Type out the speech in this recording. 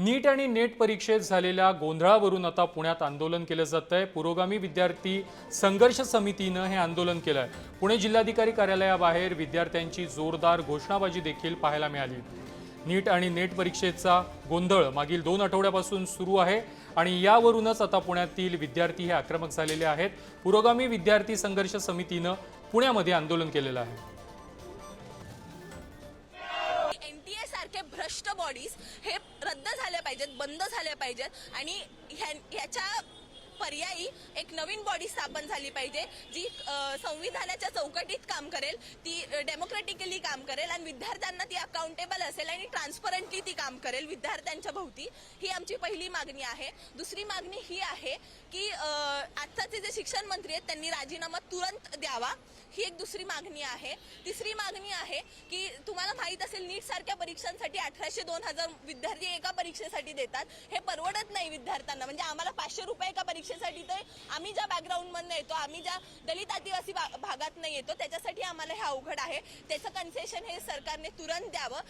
नीट आणि नेट परीक्षेत झालेल्या गोंधळावरून आता पुण्यात आंदोलन केलं जात आहे पुरोगामी विद्यार्थी संघर्ष समितीनं हे आंदोलन केलं आहे पुणे जिल्हाधिकारी कार्यालयाबाहेर विद्यार्थ्यांची जोरदार घोषणाबाजी देखील पाहायला मिळाली. नीट आणि नेट परीक्षेचा गोंधळ मागील दोन आठवड्यापासून सुरू आहे आणि यावरूनच आता पुण्यातील विद्यार्थी हे आक्रमक झालेले आहेत. पुरोगामी विद्यार्थी संघर्ष समितीनं पुण्यामध्ये आंदोलन केलेलं आहे. एनटीए भ्रष्ट बॉडीज हे रद्द झाल्या पाहिजेत बंद झाल्या पाहिजेत आणि ह्याच्या पर्यायी एक नवीन बॉडी स्थापन झाली पाहिजे जी संविधानाच्या चौकटीत काम करेल ती डेमोक्रेटिकली काम करेल आणि विद्यार्थ्यांना ती अकाउंटेबल असेल आणि ट्रान्सपरंटली ती काम करेल विद्यार्थ्यांच्या भोवती. ही आमची पहिली मागणी आहे. दुसरी मागणी ही आहे की आत्ताचे जे शिक्षण मंत्री आहेत त्यांनी राजीनामा तुरंत द्यावा. ही एक दुसरी मागणी आहे. तिसरी मागणी आहे की तुम्हाला माहीत असेल नीट सारख्या परीक्षांसाठी अठराशे दोन हजार विद्यार्थी एका परीक्षेसाठी देतात. हे परवडत नाही विद्यार्थ्यांना. म्हणजे आम्हाला पाचशे रुपये एका परीक्षेसाठी तर आम्ही ज्या बॅकग्राऊंडमधनं येतो आम्ही ज्या दलित आदिवासी भा- भागात नाही येतो त्याच्यासाठी आम्हाला हे अवघड आहे. त्याचं कन्सेशन हे सरकारने तुरंत द्यावं.